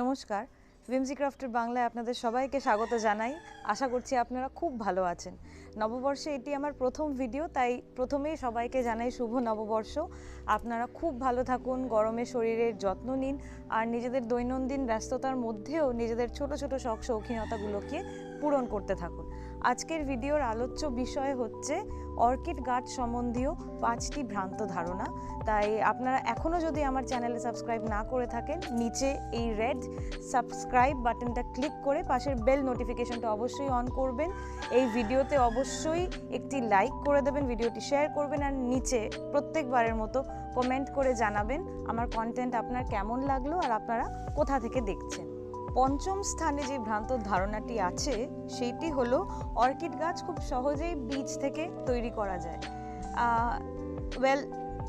নমস্কার। ভিমজি ক্রাফটের বাংলায় আপনাদের সবাইকে স্বাগত জানাই। আশা করছি আপনারা খুব ভালো আছেন। নববর্ষে এটি আমার প্রথম ভিডিও তাই প্রথমেই সবাইকে জানাই শুভ নববর্ষ। আপনারা খুব ভালো থাকুন, গরমে শরীরের যত্ন নিন, আর নিজেদের দৈনন্দিন ব্যস্ততার মধ্যেও নিজেদের ছোট ছোট শখ শৌখিনতাগুলোকে পূরণ করতে থাকুন। আজকের ভিডিওর আলোচ্য বিষয় হচ্ছে অর্কিড গাছ সম্বন্ধীয় পাঁচটি ভ্রান্ত ধারণা। তাই আপনারা এখনও যদি আমার চ্যানেলে সাবস্ক্রাইব না করে থাকেন, নিচে এই রেড সাবস্ক্রাইব বাটনটা ক্লিক করে পাশের বেল নোটিফিকেশনটা অবশ্যই অন করবেন। এই ভিডিওতে অবশ্যই একটি লাইক করে দেবেন, ভিডিওটি শেয়ার করবেন আর নিচে প্রত্যেকবারের মতো কমেন্ট করে জানাবেন আমার কন্টেন্ট আপনার কেমন লাগল আর আপনারা কোথা থেকে দেখছেন। পঞ্চম স্থানে যে ভ্রান্ত ধারণাটি আছে, সেইটি হলো অর্কিড গাছ খুব সহজেই বীজ থেকে তৈরি করা যায়। ওয়েল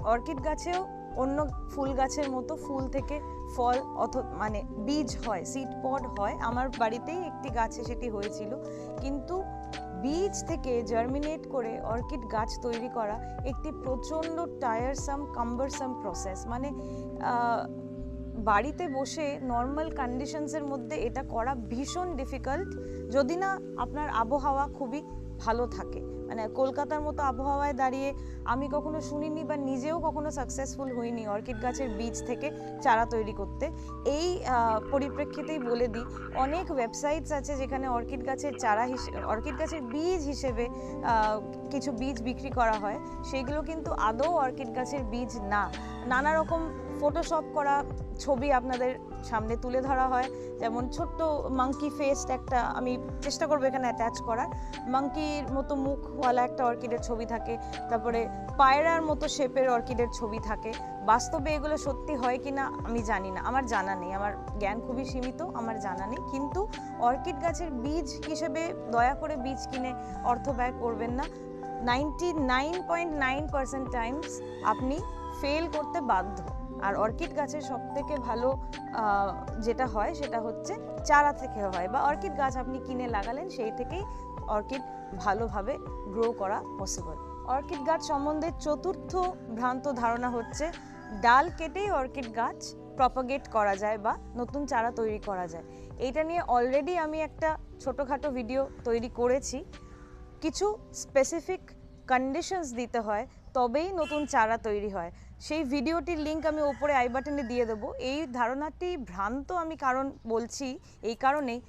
অর্কিড গাছেও অন্য ফুল গাছের মতো ফুল থেকে ফল অথ মানে বীজ হয় সিড পড হয়। আমার বাড়িতেই একটি গাছে সেটি হয়েছিল। কিন্তু বীজ থেকে জার্মিনেট করে অর্কিড গাছ তৈরি করা একটি প্রচণ্ড টায়ারসাম কাম্বারসাম প্রসেস মানে বাড়িতে বসে নর্মাল কন্ডিশনসের মধ্যে এটা করা ভীষণ ডিফিকাল্ট যদি না আপনার আবহাওয়া খুবই ভালো থাকে। মানে কলকাতার মতো আবহাওয়ায় দাঁড়িয়ে আমি কখনো শুনিনি বা নিজেও কখনো সাকসেসফুল হইনি অর্কিড গাছের বীজ থেকে চারা তৈরি করতে। এই পরিপ্রেক্ষিতেই বলে দিই, অনেক ওয়েবসাইটস আছে যেখানে অর্কিড গাছের চারা হিসেবে অর্কিড গাছের বীজ হিসেবে কিছু বীজ বিক্রি করা হয়। সেগুলো কিন্তু আদৌ অর্কিড গাছের বীজ না। নানা রকম ফটোশপ করা ছবি আপনাদের সামনে তুলে ধরা হয়। যেমন ছোট্ট মাঙ্কি ফেস্ট একটা আমি চেষ্টা করব এখানে অ্যাটাচ করার। মাঙ্কির মতো মুখওয়ালা একটা অর্কিডের ছবি থাকে। তারপরে পায়রার মতো শেপের অর্কিডের ছবি থাকে। বাস্তবে এগুলো সত্যি হয় কি না, আমি জানি না। আমার জানা নেই। আমার জ্ঞান খুবই সীমিত, আমার জানা নেই। কিন্তু অর্কিড গাছের বীজ হিসেবে দয়া করে বীজ কিনে অর্থ ব্যয় করবেন না। Ninety nine point nine percent times আপনি ফেল করতে বাধ্য। আর অর্কিড গাছের সব থেকে ভালো যেটা হয় সেটা হচ্ছে চারা থেকে হয় বা অর্কিড গাছ আপনি কিনে লাগালেন সেই থেকেই অর্কিড ভালোভাবে গ্রো করা পসিবল অর্কিড গাছ সম্বন্ধে চতুর্থ ভ্রান্ত ধারণা হচ্ছে ডাল কেটেই অর্কিড গাছ প্রপাগেট করা যায় বা নতুন চারা তৈরি করা যায়। এইটা নিয়ে অলরেডি আমি একটা ছোটোখাটো ভিডিও তৈরি করেছি। কিছু স্পেসিফিক কন্ডিশনস দিতে হয়, তবেই নতুন চারা তৈরি হয়। সেই ভিডিওটির লিঙ্ক আমি ওপরে আই বাটনে দিয়ে দেবো। এই ধারণাটি ভ্রান্ত আমি কারণ বলছি, এই কারণেই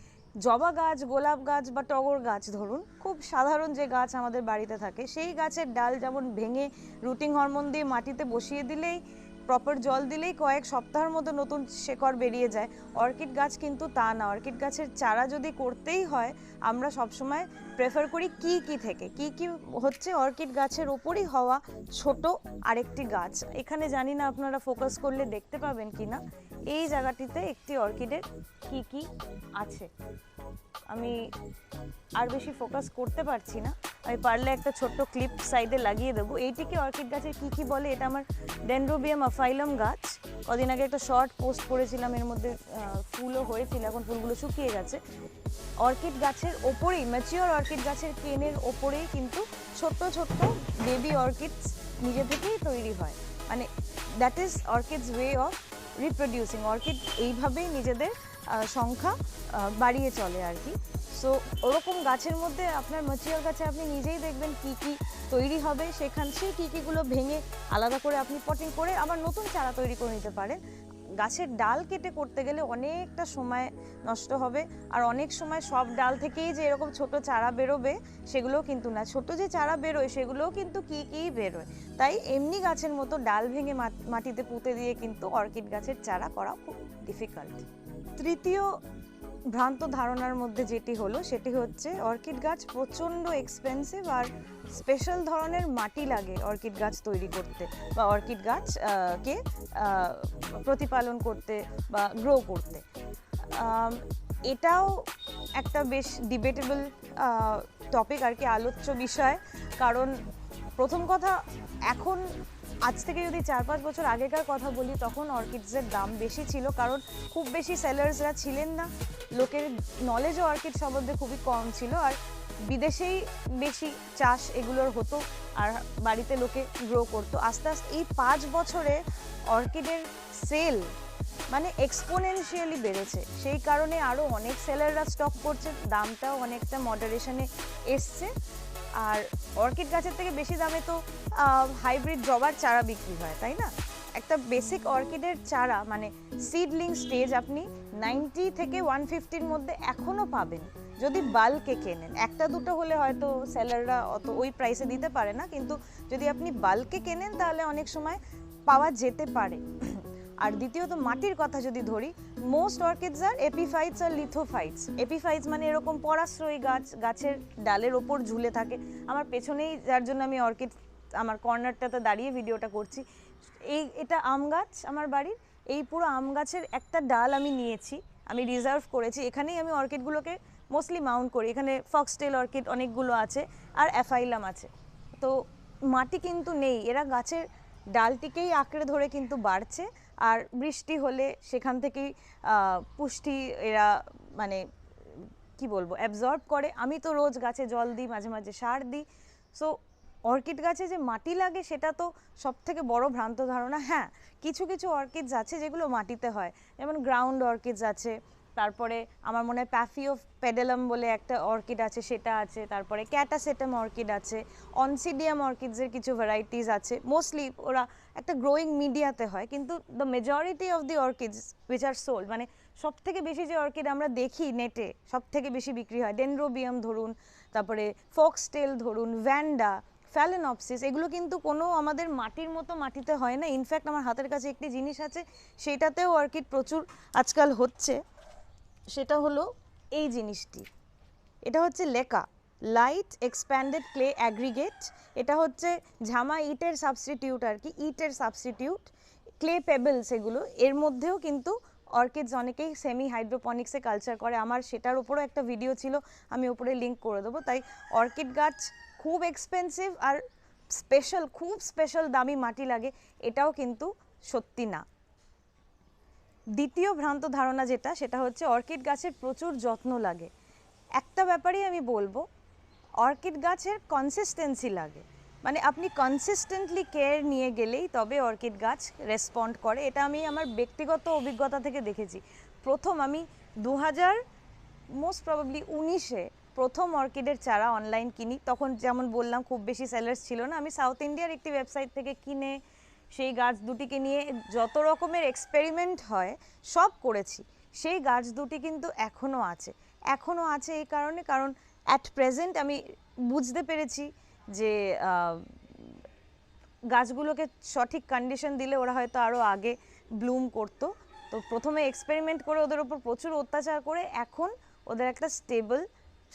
জবা গাছ, গোলাপ গাছ বা টগর গাছ ধরুন, খুব সাধারণ যে গাছ আমাদের বাড়িতে থাকে, সেই গাছের ডাল যেমন ভেঙে রুটিং হরমোন দিয়ে মাটিতে বসিয়ে দিলেই প্রপার জল দিলেই কয়েক সপ্তাহের মধ্যে নতুন শেকড় বেরিয়ে যায়। অর্কিড গাছ কিন্তু তা না। অর্কিড গাছের চারা যদি করতেই হয়, আমরা সবসময় প্রেফার করি কি কি থেকে। কি কি হচ্ছে অর্কিড গাছের ওপরই হওয়া ছোট আরেকটি গাছ। এখানে জানি না আপনারা ফোকাস করলে দেখতে পাবেন কি না। এই জায়গাটিতে একটি অর্কিডের কি কি আছে। আমি আর বেশি ফোকাস করতে পারছি না। আমি পারলে একটা ছোট্ট ক্লিপ সাইডে লাগিয়ে দেবো। এইটিকে অর্কিড গাছের কি কি বলে? এটা আমার ডেন্ড্রোবিয়াম আফাইলাম গাছ। কদিন আগে একটা শর্ট পোস্ট করেছিলাম এর মধ্যে ফুলও হয়েছিল, এখন ফুলগুলো শুকিয়ে গেছে। অর্কিড গাছের ওপরেই ম্যাচিওর অর্কিড গাছের কেনের ওপরেই কিন্তু ছোট্ট ছোট্ট বেবি অর্কিডস নিজে থেকেই তৈরি হয়। মানে that is orchids way of reproducing orchid এইভাবেই নিজেদের সংখ্যা বাড়িয়ে চলে আর কি। সো ওরকম গাছের মধ্যে আপনার ম্যাচিওর গাছে আপনি নিজেই দেখবেন কি কি তৈরি হবে, সেখান, সেই কী কীগুলো ভেঙে আলাদা করে আপনি পটিং করে আবার নতুন চারা তৈরি করে নিতে পারেন। গাছের ডাল কেটে করতে গেলে অনেকটা সময় নষ্ট হবে, আর অনেক সময় সব ডাল থেকেই যে এরকম ছোট চারা বেরোবে, সেগুলোও কিন্তু না। ছোট যে চারা বেরোয়, সেগুলোও কিন্তু কী কী বেরোয়। তাই এমনি গাছের মতো ডাল ভেঙে মাট- মাটিতে পুঁতে দিয়ে কিন্তু অর্কিড গাছের চারা করা খুব ডিফিকাল্ট তৃতীয় ভ্রান্ত ধারণার মধ্যে যেটি হলো, সেটি হচ্ছে অর্কিড গাছ প্রচণ্ড এক্সপেন্সিভ আর স্পেশাল ধরনের মাটি লাগে অর্কিড গাছ তৈরি করতে বা অর্কিড গাছ কে প্রতিপালন করতে বা গ্রো করতে। এটাও একটা বেশ ডিবেটেবল টপিক আর কি আলোচ্য বিষয়। কারণ প্রথম কথা, এখন আজ থেকে যদি চার পাঁচ বছর আগেকার কথা বলি, তখন অর্কিডসের দাম বেশি ছিল, কারণ খুব বেশি সেলার্সরা ছিলেন না। লোকের নলেজও অর্কিড সম্বন্ধে খুবই কম ছিল, আর বিদেশেই বেশি চাষ এগুলোর হতো, আর বাড়িতে লোকে গ্রো করতো। আস্তে আস্তে এই পাঁচ বছরে অর্কিডের সেল মানে এক্সপোনেনশিয়ালি বেড়েছে। সেই কারণে আরও অনেক সেলাররা স্টক করছে, দামটাও অনেকটা মডারেশনে এসছে। আর অর্কিড গাছের থেকে বেশি দামে তো হাইব্রিড জবার চারা বিক্রি হয়, তাই না? একটা বেসিক অর্কিডের চারা মানে সিডলিং স্টেজ আপনি নাইনটি থেকে ওয়ান ফিফটির মধ্যে এখনও পাবেন, যদি বাল্কে কেনেন। একটা দুটো হলে হয়তো সেলাররা অত ওই প্রাইসে দিতে পারে না, কিন্তু যদি আপনি বাল্কে কেনেন, তাহলে অনেক সময় পাওয়া যেতে পারে। আর দ্বিতীয়ত মাটির কথা যদি ধরি মোস্ট অর্কিডস আর এপিফাইটস আর লিথোফাইটস এপিফাইটস মানে এরকম পরাশ্রয়ী গাছ, গাছের ডালের ওপর ঝুলে থাকে। আমার পেছনেই যার জন্য আমি অর্কিড আমার কর্নারটাতে দাঁড়িয়ে ভিডিওটা করছি। এই, এটা আম গাছ আমার বাড়ির। এই পুরো আম গাছের একটা ডাল আমি নিয়েছি, আমি রিজার্ভ করেছি। এখানেই আমি অর্কিডগুলোকে মোস্টলি মাউন্ট করি। এখানে ফক্সটেল অর্কিড অনেকগুলো আছে, আর অ্যাফাইলাম আছে। তো মাটি কিন্তু নেই। এরা গাছের ডালটিকেই আঁকড়ে ধরে কিন্তু বাড়ছে। আর বৃষ্টি হলে সেখান থেকেই পুষ্টি এরা মানে কি বলব অ্যাবজর্ব করে। আমি তো রোজ গাছে জল দিই, মাঝে মাঝে সার দিই। সো অর্কিড গাছে যে মাটি লাগে সেটা তো সব থেকে বড় ভ্রান্ত ধারণা। হ্যাঁ কিছু কিছু অর্কিডস আছে যেগুলো মাটিতে হয়। যেমন গ্রাউন্ড অর্কিডস আছে, তারপরে আমার মনে হয় প্যাফিও পেডেলাম বলে একটা অর্কিড আছে, সেটা আছে, তারপরে ক্যাটাসেটাম অর্কিড আছে অনসিডিয়াম অর্কিডসের কিছু ভ্যারাইটিস আছে। মোস্টলি ওরা একটা গ্রোয়িং মিডিয়াতে হয়, কিন্তু the majority of the orchids which are sold মানে সব থেকে বেশি যে অর্কিড আমরা দেখি নেটে সব থেকে বেশি বিক্রি হয় ডেনড্রোবিয়াম ধরুন, তারপরে ফক্সটেল ধরুন ভ্যান্ডা ফ্যালেনপসিস এগুলো কিন্তু কোনো আমাদের মাটির মতো মাটিতে হয় না। ইনফ্যাক্ট আমার হাতের কাছে একটি জিনিস আছে, সেটাতেও অর্কিড প্রচুর আজকাল হচ্ছে। সেটা হলো এই জিনিসটি। এটা হচ্ছে LECA. Light expanded clay aggregate এটা হচ্ছে ঝামা ইটের সাবস্টিটিউট আর কি, ইটের সাবস্টিটিউট ক্লে পেবেলস এগুলো। এর মধ্যেও কিন্তু অর্কিডস অনেকেই সেমি হাইড্রোপনিক্সে কালচার করে। আমার সেটার উপরও একটা ভিডিও ছিল, আমি উপরে লিঙ্ক করে দেবো। তাই অর্কিড গাছ খুব এক্সপেন্সিভ আর স্পেশাল খুব স্পেশাল দামি মাটি লাগে, এটাও কিন্তু সত্যি না। দ্বিতীয় ভ্রান্ত ধারণা যেটা, সেটা হচ্ছে অর্কিড গাছের প্রচুর যত্ন লাগে। একটা ব্যাপারেই আমি বলব অর্কিড গাছের কনসিস্টেন্সি লাগে। মানে আপনি কনসিস্টেন্টলি কেয়ার নিয়ে গেলেই তবে অর্কিড গাছ রেসপন্ড করে। এটা আমি আমার ব্যক্তিগত অভিজ্ঞতা থেকে দেখেছি। প্রথম আমি দু হাজার মোস্ট প্রবাবলি উনিশে প্রথম অর্কিডের চারা অনলাইন কিনি। তখন যেমন বললাম, খুব বেশি সেলার্স ছিল না। আমি সাউথ ইন্ডিয়ার একটি ওয়েবসাইট থেকে কিনে সেই গাছ দুটিকে নিয়ে যত রকমের এক্সপেরিমেন্ট হয়, সব করেছি। সেই গাছ দুটি কিন্তু এখনও আছে। এখনও আছে এই কারণে, কারণ অ্যাট প্রেজেন্ট আমি বুঝতে পেরেছি যে গাছগুলোকে সঠিক কন্ডিশন দিলে ওরা হয়তো আরও আগে ব্লুম করতো। তো প্রথমে এক্সপেরিমেন্ট করে ওদের ওপর প্রচুর অত্যাচার করে এখন ওদের একটা স্টেবল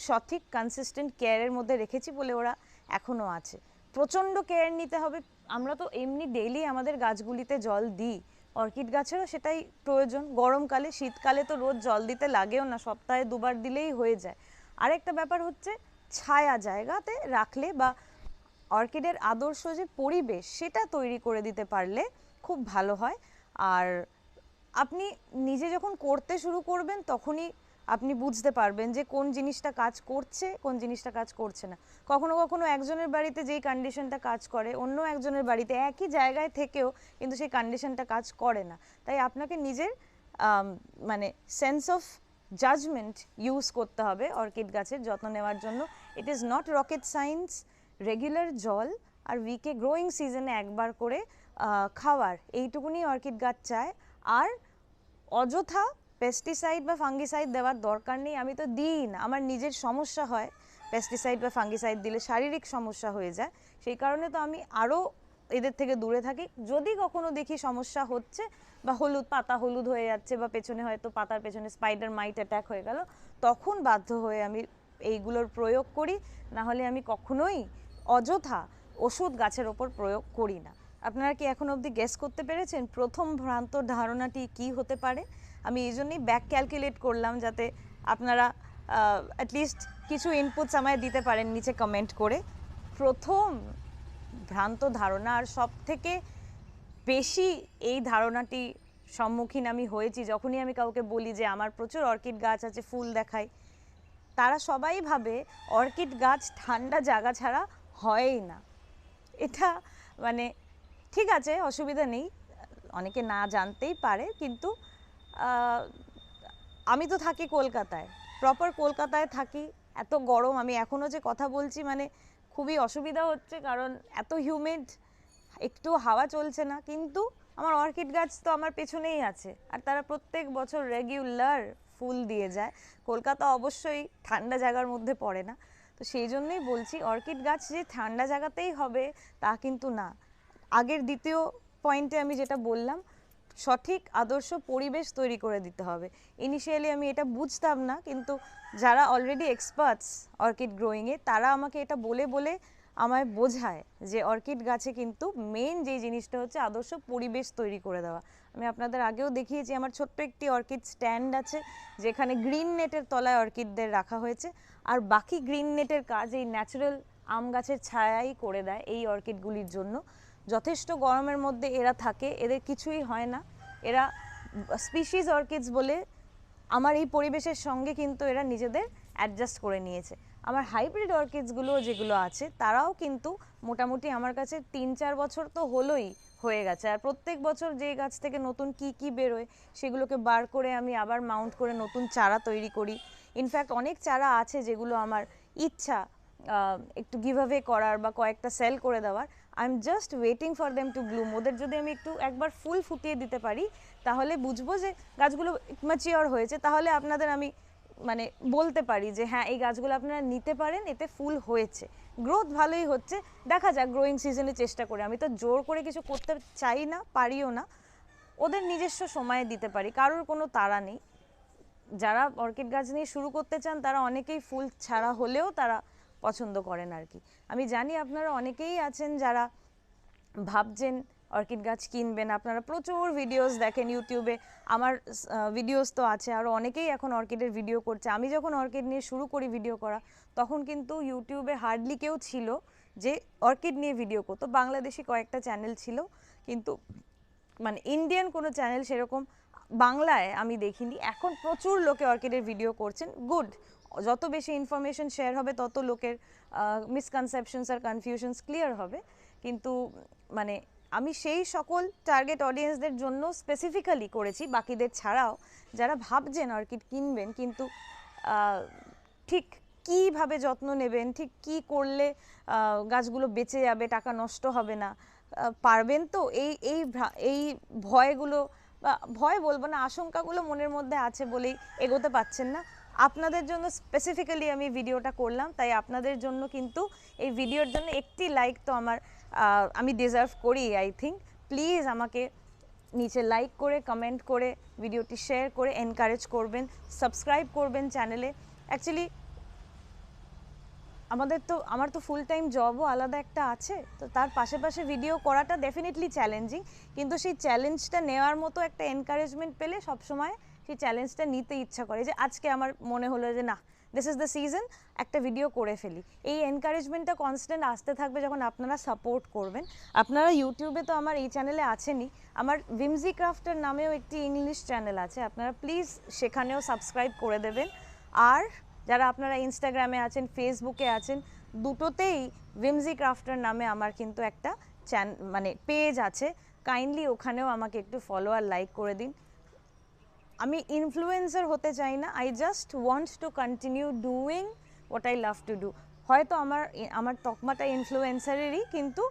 সঠিক কনসিস্টেন্ট কেয়ারের মধ্যে রেখেছি বলে ওরা এখনও আছে। প্রচণ্ড কেয়ার নিতে হবে। আমরা তো এমনি ডেইলি আমাদের গাছগুলিতে জল দিই। অর্কিড গাছেরও সেটাই প্রয়োজন। গরমকালে, শীতকালে তো রোজ জল দিতে লাগেও না। সপ্তাহে দুবার দিলেই হয়ে যায়। আরেকটা ব্যাপার হচ্ছে ছায়া জায়গাতে রাখলে বা অর্কিডের আদর্শ যে পরিবেশ সেটা তৈরি করে দিতে পারলে খুব ভালো হয়। আর আপনি নিজে যখন করতে শুরু করবেন তখনই আপনি বুঝতে পারবেন যে কোন জিনিসটা কাজ করছে, কোন জিনিসটা কাজ করছে না। কখনো কখনো একজনের বাড়িতে যেই কন্ডিশনটা কাজ করে, অন্য একজনের বাড়িতে একই জায়গায় থেকেও কিন্তু সেই কন্ডিশনটা কাজ করে না। তাই আপনাকে নিজের মানে সেন্স অফ জাজমেন্ট ইউজ করতে হবে অর্কিড গাছের যত্ন নেওয়ার জন্য। It is not rocket science regular জল আর উইকে গ্রোয়িং সিজনে একবার করে খাওয়ার। এইটুকুনি অর্কিড গাছ চায়। আর অযথা পেস্টিসাইড বা ফাঙ্গিসাইড দেওয়ার দরকার নেই, আমি তো দিই না। আমার নিজের সমস্যা হয় পেস্টিসাইড বা ফাঙ্গিসাইড দিলে শারীরিক সমস্যা হয়ে যায়। সেই কারণে তো আমি আরও এদের থেকে দূরে থাকি। যদি কখনো দেখি সমস্যা হচ্ছে বা হলুদ পাতা হলুদ হয়ে যাচ্ছে বা পেছনে হয়তো পাতার পেছনে স্পাইডার মাইট অ্যাটাক হয়ে গেল, তখন বাধ্য হয়ে আমি এইগুলোর প্রয়োগ করি। না হলে আমি কখনোই অযথা ওষুধ গাছের ওপর প্রয়োগ করি না। আপনারা কি এখন অবধি গেস করতে পেরেছেন প্রথম ভ্রান্ত ধারণাটি কি হতে পারে? আমি এই জন্যই ব্যাক ক্যালকুলেট করলাম যাতে আপনারা অ্যাটলিস্ট কিছু ইনপুটস আমায় দিতে পারেন নিচে কমেন্ট করে। প্রথম ভ্রান্ত ধারণা আর সব থেকে বেশি এই ধারণাটি সম্মুখীন আমি হয়েছি। যখনই আমি কাউকে বলি যে আমার প্রচুর অর্কিড গাছ আছে, ফুল দেখায়, তারা সবাই ভাবে অর্কিড গাছ ঠান্ডা জায়গা ছাড়া হয়ই না। এটা মানে ঠিক আছে, অসুবিধা নেই, অনেকে না জানতেই পারে, কিন্তু আমি তো থাকি কলকাতায় প্রপার কলকাতায় থাকি, এত গরম, আমি এখনও যে কথা বলছি মানে খুবই অসুবিধা হচ্ছে, কারণ এত হিউমিড একটু হাওয়া চলছে না, কিন্তু আমার অর্কিড গাছ তো আমার পেছনেই আছে। আর তারা প্রত্যেক বছর রেগুলার ফুল দিয়ে যায়। কলকাতা অবশ্যই ঠান্ডা জায়গার মধ্যে পড়ে না। তো সেই জন্যই বলছি, অর্কিড গাছ যে ঠান্ডা জায়গাতেই হবে, তা কিন্তু না। আগের দ্বিতীয় পয়েন্টে আমি যেটা বললাম, সঠিক আদর্শ পরিবেশ তৈরি করে দিতে হবে। ইনিশিয়ালি আমি এটা বুঝতাম না, কিন্তু যারা অলরেডি এক্সপার্টস অর্কিড গ্রোয়িংয়ে তারা আমাকে এটা বলে বলে আমায় বোঝায় যে অর্কিড গাছে কিন্তু মেন যে জিনিসটা হচ্ছে আদর্শ পরিবেশ তৈরি করে দেওয়া। আমি আপনাদের আগেও দেখিয়েছি, আমার ছোট্ট একটি অর্কিড স্ট্যান্ড আছে, যেখানে গ্রিন নেটের তলায় অর্কিডদের রাখা হয়েছে। আর বাকি গ্রিন নেটের কাজ এই ন্যাচারাল আম গাছের ছায়াই করে দেয় এই অর্কিডগুলির জন্য। যথেষ্ট গরমের মধ্যে এরা থাকে, এদের কিছুই হয় না। এরা স্পিসিস অর্কিডস বলে আমার এই পরিবেশের সঙ্গে কিন্তু এরা নিজেদের অ্যাডজাস্ট করে নিয়েছে। আমার হাইব্রিড অর্কিডসগুলো যেগুলো আছে, তারাও কিন্তু মোটামুটি আমার কাছে তিন চার বছর তো হলোই হয়ে গেছে। আর প্রত্যেক বছর যে গাছ থেকে নতুন কি কি বেরোয়, সেগুলোকে বার করে আমি আবার মাউন্ট করে নতুন চারা তৈরি করি। ইনফ্যাক্ট অনেক চারা আছে যেগুলো আমার ইচ্ছা একটু গিভঅ্যাওয়ে করার বা কয়েকটা সেল করে দেওয়ার। I am just waiting for them to bloom ওদের যদি আমি একটু একবার ফুল ফুটিয়ে দিতে পারি, তাহলে বুঝব যে গাছগুলো ম্যাচিওর হয়েছে। তাহলে আপনাদের আমি মানে বলতে পারি যে হ্যাঁ এই গাছগুলো আপনারা নিতে পারেন, এতে ফুল হয়েছে। গ্রোথ ভালোই হচ্ছে। দেখা যাক গ্রোয়িং সিজনে চেষ্টা করে। আমি তো জোর করে কিছু করতে চাই না, পারিও না। ওদের নিজস্ব সময়ে দিতে পারি, কারোর কোনো তাড়া নেই। যারা অর্কিড গাছ নিয়ে শুরু করতে চান, তারা অনেকেই ফুল ছাড়া হলেও তারা পছন্দ করেন আর কি। আমি জানি আপনারা অনেকেই আছেন যারা ভাবছেন অর্কিড গাছ কিনবেন। আপনারা প্রচুর ভিডিওস দেখেন ইউটিউবে আমার ভিডিওস তো আছে। আরও অনেকেই এখন অর্কিডের ভিডিও করছে। আমি যখন অর্কিড নিয়ে শুরু করি ভিডিও করা, তখন কিন্তু ইউটিউবে হার্ডলি কেউ ছিল যে অর্কিড নিয়ে ভিডিও করতো। বাংলাদেশি কয়েকটা চ্যানেল ছিল, কিন্তু মানে ইন্ডিয়ান কোনো চ্যানেল সেরকম বাংলায় আমি দেখিনি। এখন প্রচুর লোকে অর্কিডের ভিডিও করছেন। গুড যত বেশি ইনফরমেশন শেয়ার হবে, তত লোকের মিসকনসেপশনস আর কনফিউশনস ক্লিয়ার হবে। কিন্তু মানে আমি সেই সকল টার্গেট অডিয়েন্সদের জন্য স্পেসিফিক্যালি করেছি, বাকিদের ছাড়াও যারা ভাবছেন অর্কিড কিনবেন, কিন্তু ঠিক কীভাবে যত্ন নেবেন, ঠিক কি করলে গাছগুলো বেঁচে যাবে, টাকা নষ্ট হবে না পারবেন তো? এই এই এই ভয়গুলো, বা, ভয় বলব না, আশঙ্কাগুলো মনের মধ্যে আছে বলেই এগোতে পাচ্ছেন না। আপনাদের জন্য স্পেসিফিক্যালি আমি ভিডিওটা করলাম, তাই আপনাদের জন্য কিন্তু এই ভিডিওর জন্য একটি লাইক তো আমার আমি ডিজার্ভ করি আই থিঙ্ক প্লিজ আমাকে নিচে লাইক করে কমেন্ট করে ভিডিওটি শেয়ার করে এনকারেজ করবেন সাবস্ক্রাইব করবেন চ্যানেলে অ্যাকচুয়ালি আমাদের তো, আমার তো ফুল টাইম জবও আলাদা একটা আছে, তো তার পাশে পাশে ভিডিও করাটা ডেফিনেটলি চ্যালেঞ্জিং কিন্তু সেই চ্যালেঞ্জটা নেওয়ার মতো একটা এনকারেজমেন্ট পেলে সবসময় সেই চ্যালেঞ্জটা নিতে ইচ্ছা করে। যে আজকে আমার মনে হলো যে না দিস ইজ দ্য সিজন একটা ভিডিও করে ফেলি। এই এনকারেজমেন্টটা কনস্ট্যান্ট আসতে থাকবে যখন আপনারা সাপোর্ট করবেন। আপনারা ইউটিউবে তো আমার এই চ্যানেলে আছেনই। আমার ভিমজি ক্রাফটের নামেও একটি ইংলিশ চ্যানেল আছে। আপনারা প্লিজ সেখানেও সাবস্ক্রাইব করে দেবেন। আর যারা আপনারা ইনস্টাগ্রামে আছেন ফেসবুকে আছেন, দুটোতেই ভিমজি ক্রাফটার নামে আমার কিন্তু একটা চ্যান মানে পেজ আছে। কাইন্ডলি ওখানেও আমাকে একটু ফলো আর লাইক করে দিন। আমি ইনফ্লুয়েন্সার হতে চাই না I just want to continue doing what I love to do হয়তো আমার আমার তকমাটা ইনফ্লুয়েন্সারেরই কিন্তু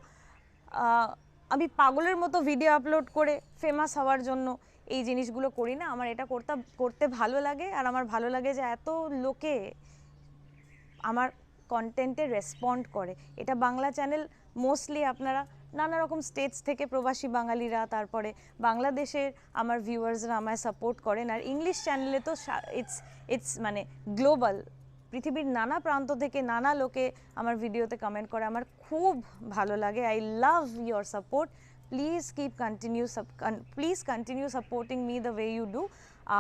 আমি পাগলের মতো ভিডিও আপলোড করে ফেমাস হওয়ার জন্য এই জিনিসগুলো করি না। আমার এটা করতে করতে ভালো লাগে, আর আমার ভালো লাগে যে এত লোকে আমার কন্টেন্টে রেসপন্ড করে। এটা বাংলা চ্যানেল মোস্টলি আপনারা নানা রকম স্টেটস থেকে প্রবাসী বাঙালিরা, তারপরে বাংলাদেশের আমার ভিউয়ার্সরা আমায় সাপোর্ট করেন। আর ইংলিশ চ্যানেলে তো ইটস ইটস মানে গ্লোবাল পৃথিবীর নানা প্রান্ত থেকে নানা লোকে আমার ভিডিওতে কমেন্ট করে। আমার খুব ভালো লাগে। I love your support please keep continue please continue supporting me the way you do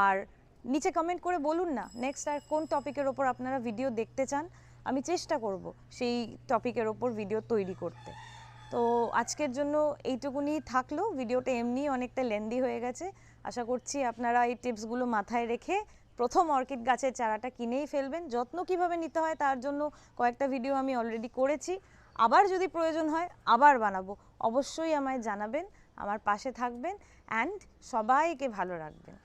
আর নিচে কমেন্ট করে বলুন না নেক্সট আর কোন টপিকের ওপর আপনারা ভিডিও দেখতে চান? আমি চেষ্টা করব সেই টপিকের ওপর ভিডিও তৈরি করতে। তো আজকের জন্য এইটুকুনি থাকল। ভিডিওটা এমনি অনেকটা লেন্দি হয়ে গেছে। আশা করছি আপনারা এই টিপসগুলো মাথায় রেখে প্রথম অর্কিড গাছের চারাটা কিনেই ফেলবেন। যত্ন কীভাবে নিতে হয় তার জন্য কয়েকটা ভিডিও আমি অলরেডি করেছি। আবার যদি প্রয়োজন হয়, আবার বানাবো। অবশ্যই আমায় জানাবেন, আমার পাশে থাকবেন অ্যান্ড সবাইকে ভালো রাখবেন।